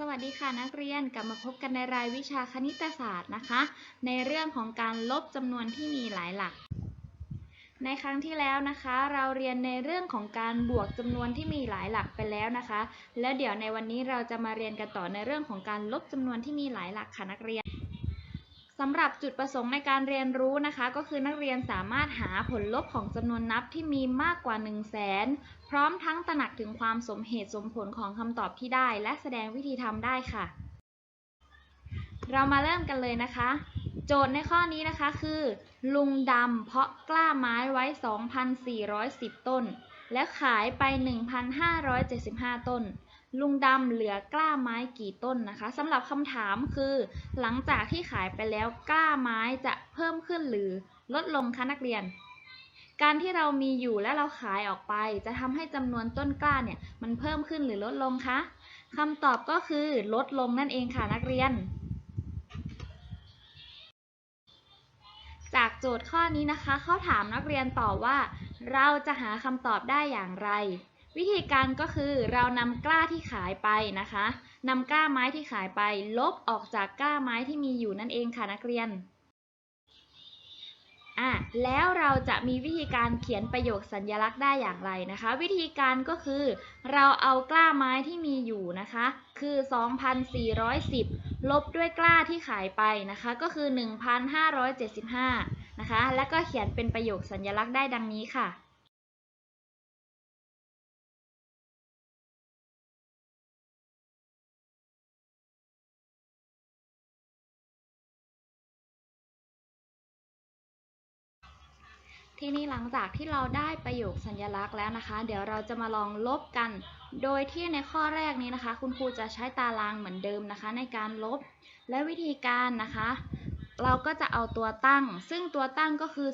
สวัสดีค่ะนักเรียนกลับมาพบกันในรายวิชาคณิตศาสตร์นะคะ ในเรื่องของการลบจำนวนที่มีหลายหลัก ในครั้งที่แล้วนะคะ เราเรียนในเรื่องของการบวกจำนวนที่มีหลายหลักไปแล้วนะคะ แล้วเดี๋ยวในวันนี้เราจะมาเรียนกันต่อในเรื่องของการลบจำนวนที่มีหลายหลักค่ะนักเรียน สำหรับจุดประสงค์ในการเรียนรู้นะคะ ก็คือนักเรียนสามารถหาผลลบของจำนวนนับที่มีมากกว่า 1 0 0 0 0แสนพร้อมทั้งตระหนักถึงความสมเหตุสมผลของคำตอบที่ได้ และแสดงวิธีทำได้ค่ะ เรามาเริ่มกันเลยนะคะ โจทย์ในข้อนี้นะคะคือ ลุงดำเพาะกล้าไม้ไว้ 2,410 ต้น แล้วขายไป 1,575 ต้น ลุงดำเหลือกล้าไม้กี่ต้นนะคะสำหรับคำถามคือ หลังจากที่ขายไปแล้วกล้าไม้จะเพิ่มขึ้นหรือลดลงคะนักเรียน การที่เรามีอยู่และเราขายออกไป จะทำให้จำนวนต้นกล้าเนี่ยมันเพิ่มขึ้นหรือลดลงคะคำตอบก็คือลดลงนั่นเองค่ะนักเรียน จากโจทย์ข้อนี้นะคะเขาถามนักเรียนต่อว่า เราจะหาคำตอบได้อย่างไร วิธีการก็คือเรานำกล้าที่ขายไปนะคะนำกล้าไม้ที่ขายไป ลบออกจากกล้าไม้ที่มีอยู่นั่นเองค่ะนักเรียนอะแล้วเราจะมีวิธีการเขียนประโยคสัญลักษณ์ได้อย่างไรนะคะ วิธีการก็คือ เราเอากล้าไม้ที่มีอยู่นะคะ คือ 2,410 ลบด้วยกล้าที่ขายไปนะคะ ก็คือ 1,575 นะคะ แล้วก็เขียนเป็นประโยคสัญลักษณ์ได้ดังนี้ค่ะ ทีนี้หลังจากที่เราได้ประโยคสัญลักษณ์แล้วนะคะ เดี๋ยวเราจะมาลองลบกัน โดยที่ในข้อแรกนี้นะคะ คุณครูจะใช้ตารางเหมือนเดิมนะคะ ในการลบ และวิธีการนะคะ เราก็จะเอาตัวตั้ง ซึ่งตัวตั้งก็คือ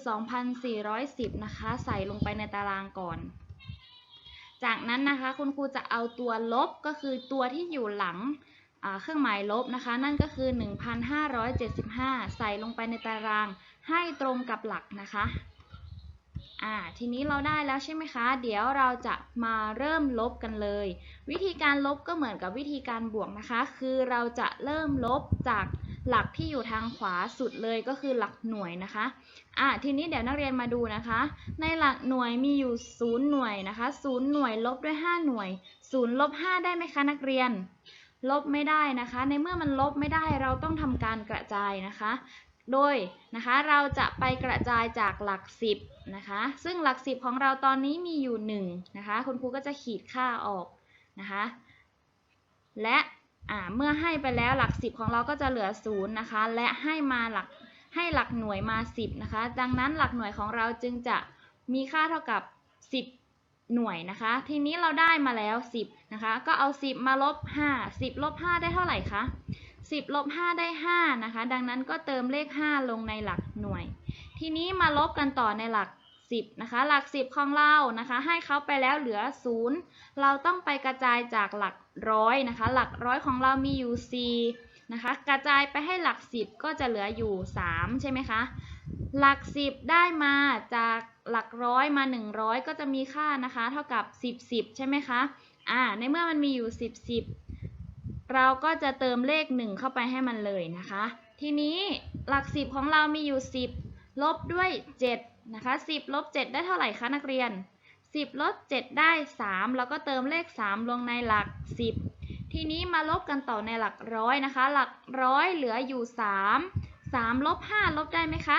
2,410 นะคะ ใส่ลงไปในตารางก่อน จากนั้นนะคะ คุณครูจะเอาตัวลบก็คือตัวที่อยู่หลังเครื่องหมายลบนะคะ นั่นก็คือ 1,575 ใส่ลงไปในตารางให้ตรงกับหลักนะคะ อ่าทีนี้เราได้แล้วใช่ไหมคะ เดี๋ยวเราจะมาเริ่มลบกันเลย วิธีการลบก็เหมือนกับวิธีการบวกนะคะ คือเราจะเริ่มลบจากหลักที่อยู่ทางขวาสุดเลยก็คือหลักหน่วยนะคะอ่าทีนี้เดี๋ยวนักเรียนมาดูนะคะ ในหลักหน่วยมีอยู่0หน่วยนะคะ0หน่วยลบด้วย 5 หน่วย0ลบ5ได้ไหมคะนักเรียน ลบไม่ได้นะคะ ในเมื่อมันลบไม่ได้เราต้องทำการกระจายนะคะ โดยนะคะเราจะไปกระจายจากหลัก10นะคะ ซึ่งหลัก10ของเราตอนนี้มีอยู่1นะคะ คุณครูก็จะขีดค่าออกนะคะ และเมื่อให้ไปแล้วหลัก10ของเราก็จะเหลือ0นะคะ และให้มาหลักให้หลักหน่วยมา 10นะคะ ดังนั้นหลักหน่วยของเราจึงจะมีค่าเท่ากับ 10 หน่วยนะคะ ทีนี้เราได้มาแล้ว 10นะคะ ก็เอา 10 มาลบ 5 10ลบ5ได้เท่าไหร่คะ 10ลบ5ได้5นะคะ ดังนั้นก็เติมเลข 5 ลงในหลักหน่วย ทีนี้มาลบกันต่อในหลัก 10นะคะ หลัก 10 ของเรานะคะ ให้เขาไปแล้วเหลือ 0 เราต้องไปกระจายจากหลักร้อยนะคะ หลักร้อยของเรามีอยู่ 4 นะคะ กระจายไปให้หลัก 10 ก็จะเหลืออยู่ 3 ใช่ไหมคะ หลัก 10 ได้มาจากหลักร้อยมา 100 ก็จะมีค่านะคะ เท่ากับ 10 10 ใช่ไหมคะ อ่า ในเมื่อมันมีอยู่ 10 10 เราก็จะเติมเลข 1 เข้าไปให้มันเลยนะคะ ทีนี้หลัก 10 ของเรามีอยู่ 10 ลบด้วย 7 นะคะ 10 ลบ 7 ได้เท่าไหร่คะนักเรียน 10 ลบ 7 ได้ 3 แล้วก็เติมเลข 3 ลงในหลัก 10 ทีนี้มาลบกันต่อในหลักร้อยนะคะ หลักร้อยเหลืออยู่ 3 3 ลบ 5 ลบได้ไหมคะ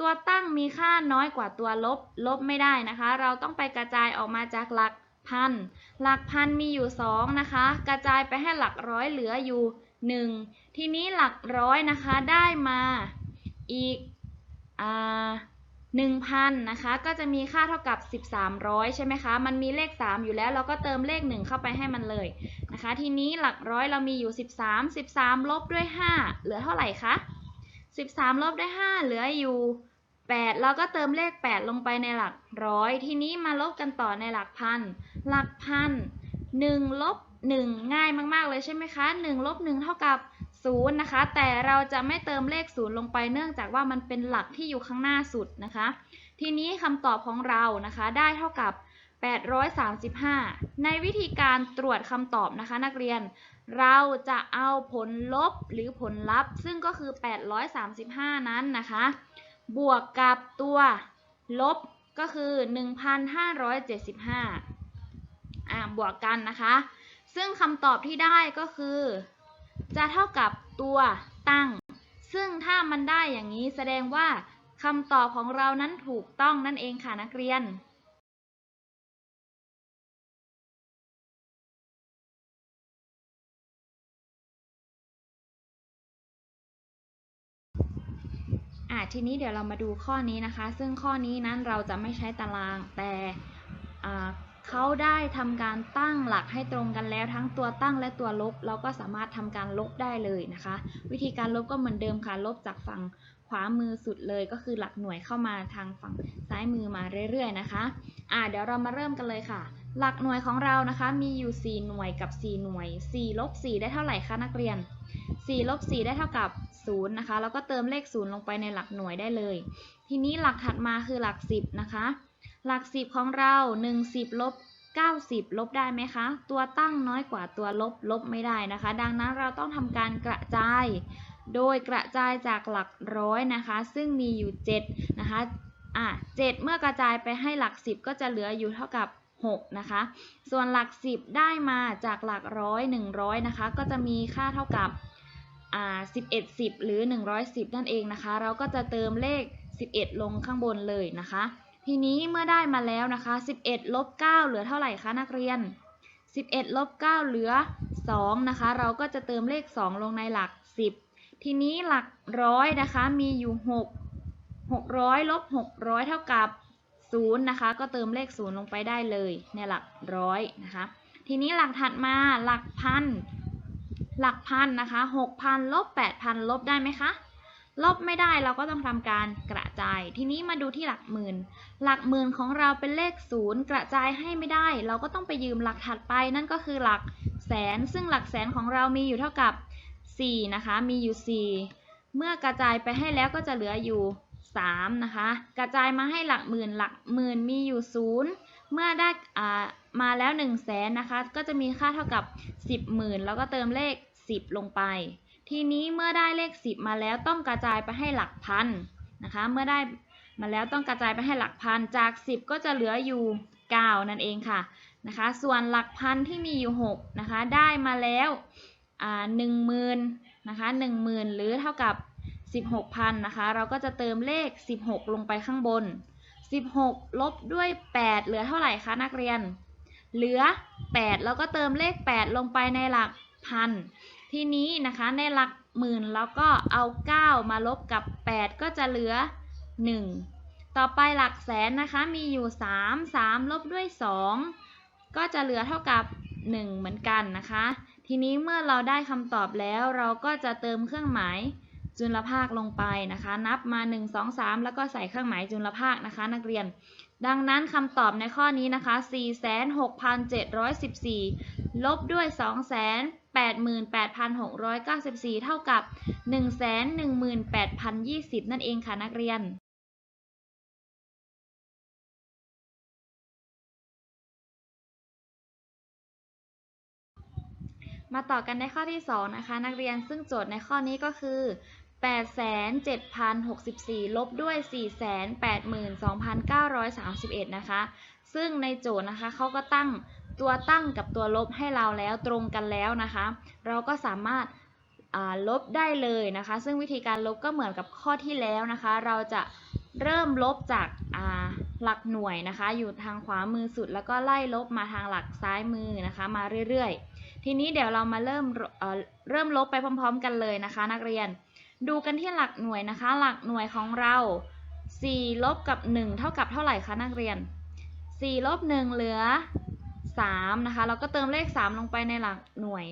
ตัวตั้งมีค่าน้อยกว่าตัวลบ ลบไม่ได้นะคะ เราต้องไปกระจายออกมาจากหลัก พัน หลักพันมีอยู่ 2 นะคะ กระจายไปให้หลักร้อยเหลืออยู่ 1 ทีนี้หลักร้อยนะคะได้มาอีกอ่า1,000นะคะ ก็จะมีค่าเท่ากับ 1300 ใช่ไหมคะ มันมีเลข 3 อยู่แล้ว เราก็เติมเลข 1 เข้าไปให้มันเลยนะคะ ทีนี้หลักร้อยเรามีอยู่ 13 13 ลบด้วย 5 เหลือเท่าไหร่คะ 13 ลบด้วย 5 เหลืออยู่ 8 เราก็เติมเลข 8 ลงไปในหลักร้อย ทีนี้มาลบกันต่อในหลักพัน หลักพัน1ลบ1ง่ายมากๆเลยใช่ไหมคะ1ลบ1เท่ากับ0นะคะ แต่เราจะไม่เติมเลข0ลงไปเนื่องจากว่ามันเป็นหลักที่อยู่ข้างหน้าสุดนะคะ ทีนี้คำตอบของเรานะคะได้เท่ากับ 835 ในวิธีการตรวจคำตอบนะคะ นักเรียน เราจะเอาผลลบหรือผลลัพธ์ ซึ่งก็คือ 835 นั้นนะคะ บวกกับตัวลบก็คือ 1,575 อ่าบวกกันนะคะ ซึ่งคำตอบที่ได้ก็คือ จะเท่ากับตัวตั้ง ซึ่งถ้ามันได้อย่างนี้แสดงว่าคำตอบของเรานั้นถูกต้องนั่นเองค่ะนักเรียนอะทีนี้เดี๋ยวเรามาดูข้อนี้นะคะ ซึ่งข้อนี้นั้นเราจะไม่ใช้ตารางแต่ เขาได้ทำการตั้งหลักให้ตรงกันแล้วทั้งตัวตั้งและตัวลบ เราก็สามารถทำการลบได้เลยนะคะ วิธีการลบก็เหมือนเดิมค่ะ ลบจากฝั่งขวามือสุดเลยก็คือหลักหน่วยเข้ามาทางฝั่งซ้ายมือมาเรื่อยๆนะคะอ่าเดี๋ยวเรามาเริ่มกันเลยค่ะ หลักหน่วยของเรานะคะ มีอยู่ 4 หน่วยกับ 4 หน่วย4ลบ4ได้เท่าไหร่คะนักเรียน4ลบ4ได้เท่ากับ0นะคะแล้วก็เติมเลข 0 ลงไปในหลักหน่วยได้เลย ทีนี้หลักถัดมาคือหลัก 10นะคะ หลัก10ของเรา1 10ลบ90 ลบได้ไหมคะ ตัวตั้งน้อยกว่าตัวลบลบไม่ได้นะคะ ดังนั้นเราต้องทำการกระจาย โดยกระจายจากหลักร้อยนะคะ ซึ่งมีอยู่ 7 นะคะ อะ7เมื่อกระจายไปให้หลัก 10 ก็จะเหลืออยู่เท่ากับ 6 นะคะ ส่วนหลัก 10 ได้มาจากหลักร้อย100 นะคะ ก็จะมีค่าเท่ากับ อ่า11 10 หรือ 110 นั่นเองนะคะ เราก็จะเติมเลข 11 ลงข้างบนเลยนะคะ ทีนี้เมื่อได้มาแล้วนะคะ 11ลบ9เหลือเท่าไหร่คะนักเรียน 11ลบ9เหลือ2นะคะ เราก็จะเติมเลข 2 ลงในหลัก 10 ทีนี้หลักร้อยนะคะ มีอยู่ 6 600ลบ600 เท่ากับ0นะคะ ก็เติมเลข 0 ลงไปได้เลยในหลักร้อยนะคะ ทีนี้หลักถัดมาหลักพัน หลักพันนะคะ 6,000ลบ8,000ลบได้ไหมคะ ลบไม่ได้เราก็ต้องทำการกระจาย ทีนี้มาดูที่หลักหมื่น หลักหมื่นของเราเป็นเลขศูนย์กระจายให้ไม่ได้ เราก็ต้องไปยืมหลักถัดไปนั่นก็คือหลักแสน ซึ่งหลักแสนของเรามีอยู่เท่ากับ 4 นะคะ มีอยู่ 4 เมื่อกระจายไปให้แล้วก็จะเหลืออยู่ 3 นะคะ กระจายมาให้หลักหมื่นหลักหมื่นมีอยู่ 0 เมื่อได้อ่ามาแล้ว1 0 0 0 0แสนนะคะ ก็จะมีค่าเท่ากับ 10หมื่นแล้วก็เติมเลข 10 ลงไป ทีนี้เมื่อได้เลข 10 มาแล้วต้องกระจายไปให้หลักพันนะคะ เมื่อได้มาแล้วต้องกระจายไปให้หลักพัน จาก 10 ก็จะเหลืออยู่ 9 นั่นเองค่ะนะคะ ส่วนหลักพันที่มีอยู่6นะคะ ได้มาแล้วอ่า1 0,000นะคะ10,000หรือเท่ากับ 16,000นะคะ เราก็จะเติมเลข 16 ลงไปข้างบน 16 ลบด้วย 8 เหลือเท่าไหร่คะนักเรียน เหลือ 8 แล้วก็เติมเลข 8 ลงไปในหลักพัน ทีนี้นะคะในหลักหมื่นแล้วก็เอา 9 มาลบกับ 8 ก็จะเหลือ 1 ต่อไปหลักแสนนะคะมีอยู่ 3 3 ลบด้วย 2 ก็จะเหลือเท่ากับ 1 เหมือนกันนะคะ ทีนี้เมื่อเราได้คำตอบแล้วเราก็จะเติมเครื่องหมายจุลภาคลงไปนะคะ นับมา 1 2 3 แล้วก็ใส่เครื่องหมายจุลภาคนะคะ นักเรียน ดังนั้นคำตอบในข้อนี้นะคะ 46,714 ลบด้วย 88,694 เท่ากับ 118,020 นั่นเองค่ะนักเรียนมาต่อกันในข้อที่ 2 นะคะ นักเรียนซึ่งโจทย์ในข้อนี้ก็คือ 87,064 ลบด้วย 482,931 นะคะ ซึ่งในโจทย์นะคะเขาก็ตั้งตัวตั้งกับตัวลบให้เราแล้วตรงกันแล้วนะคะ เราก็สามารถลบได้เลยนะคะ ซึ่งวิธีการลบก็เหมือนกับข้อที่แล้วนะคะ เราจะเริ่มลบจากหลักหน่วยนะคะ อยู่ทางขวามือสุด แล้วก็ไล่ลบมาทางหลักซ้ายมือนะคะ มาเรื่อยๆ ทีนี้เดี๋ยวเรามาเริ่มเเริ่มลบไปพร้อม ๆ กันเลยนะคะ นักเรียน ดูกันที่หลักหน่วยนะคะ หลักหน่วยของเรา4ลบกับ 1 เท่ากับเท่าไหร่คะนักเรียน 4ลบ1เหลือ3นะคะ เราก็เติมเลข 3 ลงไปในหลักหน่วย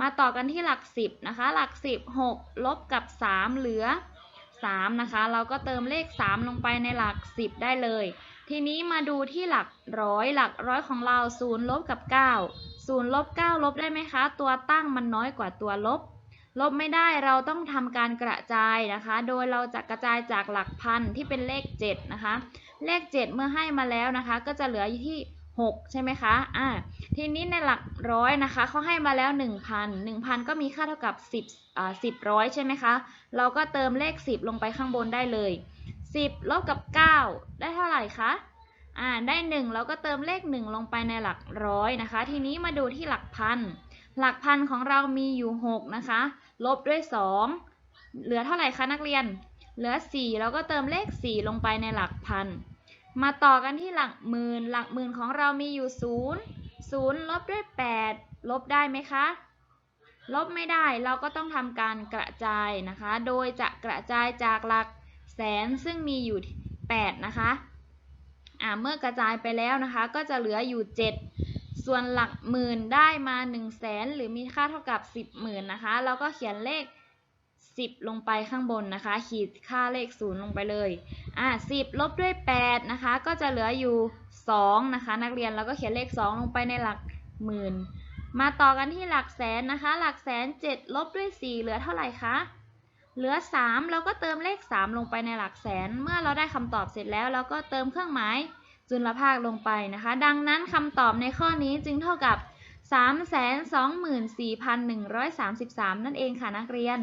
มาต่อกันที่หลัก 10นะคะ หลัก 10 6ลบกับ 3 เหลือ 3 นะคะ เราก็เติมเลข 3 ลงไปในหลัก 10 ได้เลย ทีนี้มาดูที่หลักร้อยหลักร้อยของเรา0ลบกับ 9 0ลบ9ลบได้ไหมคะ ตัวตั้งมันน้อยกว่าตัวลบ ลบไม่ได้เราต้องทำการกระจายนะคะ โดยเราจะกระจายจากหลักพันที่เป็นเลข 7 นะคะ เลข 7 เมื่อให้มาแล้วนะคะ ก็จะเหลืออยู่ที่ 6 ใช่ไหมคะอ่าทีนี้ในหลักร้อยนะคะเขาให้มาแล้ว 1,000 1,000 ก็มีค่าเท่ากับ 10อ่า10ร้อยใช่ไหมคะ เราก็เติมเลข 10 ลงไปข้างบนได้เลย 10 ลบกับ 9 ได้เท่าไหร่คะอ่าได้ 1 เราก็เติมเลข 1 ลงไปในหลักร้อยนะคะ ทีนี้มาดูที่หลักพัน หลักพันของเรามีอยู่ 6 นะคะ ลบด้วย 2 เหลือเท่าไหร่คะนักเรียน เหลือ 4 เราก็เติมเลข 4 ลงไปในหลักพัน มาต่อกันที่หลักหมื่น หลักหมื่นของเรามีอยู่ 0 0ลบด้วย 8 ลบได้ไหมคะ ลบไม่ได้เราก็ต้องทำการกระจายนะคะ โดยจะกระจายจากหลักแสนซึ่งมีอยู่ 8 นะคะอ่าเมื่อกระจายไปแล้วนะคะ ก็จะเหลืออยู่ 7 ส่วนหลักหมื่นได้มา 1 0 0 0 0แสนหรือมีค่าเท่ากับ 10หมื่นนะคะ เราก็เขียนเลข 10 ลงไปข้างบนนะคะ ขีดค่าเลข 0 ลงไปเลยอ่า10 ลบด้วย 8 นะคะ ก็จะเหลืออยู่ 2 นะคะ นักเรียนเราก็เขียนเลข 2 ลงไปในหลักหมื่น มาต่อกันที่หลักแสนนะคะ หลักแสน 7 ลบด้วย 4 เหลือเท่าไหร่คะ เหลือ 3 เราก็เติมเลข 3 ลงไปในหลักแสน เมื่อเราได้คำตอบเสร็จแล้วเราก็เติมเครื่องหมายจุลภาคลงไปนะคะ ดังนั้นคำตอบในข้อนี้จึงเท่ากับ324,133 นั่นเองค่ะนักเรียน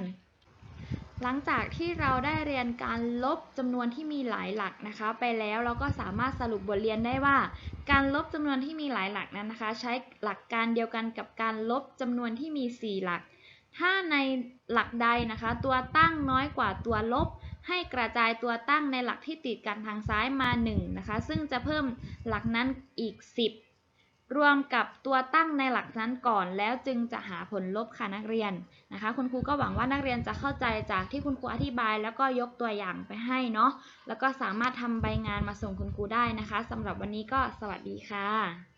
หลังจากที่เราได้เรียนการลบจำนวนที่มีหลายหลักนะคะ ไปแล้วเราก็สามารถสรุปบทเรียนได้ว่า การลบจำนวนที่มีหลายหลักนั้นนะคะ ใช้หลักการเดียวกันกับการลบจำนวนที่มี 4 หลัก ถ้าในหลักใดนะคะ ตัวตั้งน้อยกว่าตัวลบ ให้กระจายตัวตั้งในหลักที่ติดกันทางซ้ายมา1นะคะซึ่งจะเพิ่มหลักนั้นอีก 10 รวมกับตัวตั้งในหลักนั้นก่อน แล้วจึงจะหาผลลบค่ะนักเรียนนะคะ คุณครูก็หวังว่านักเรียนจะเข้าใจจากที่คุณครูอธิบาย แล้วก็ยกตัวอย่างไปให้เนาะแล้วก็สามารถทำใบงานมาส่งคุณครูได้นะคะสำหรับวันนี้ก็สวัสดีค่ะ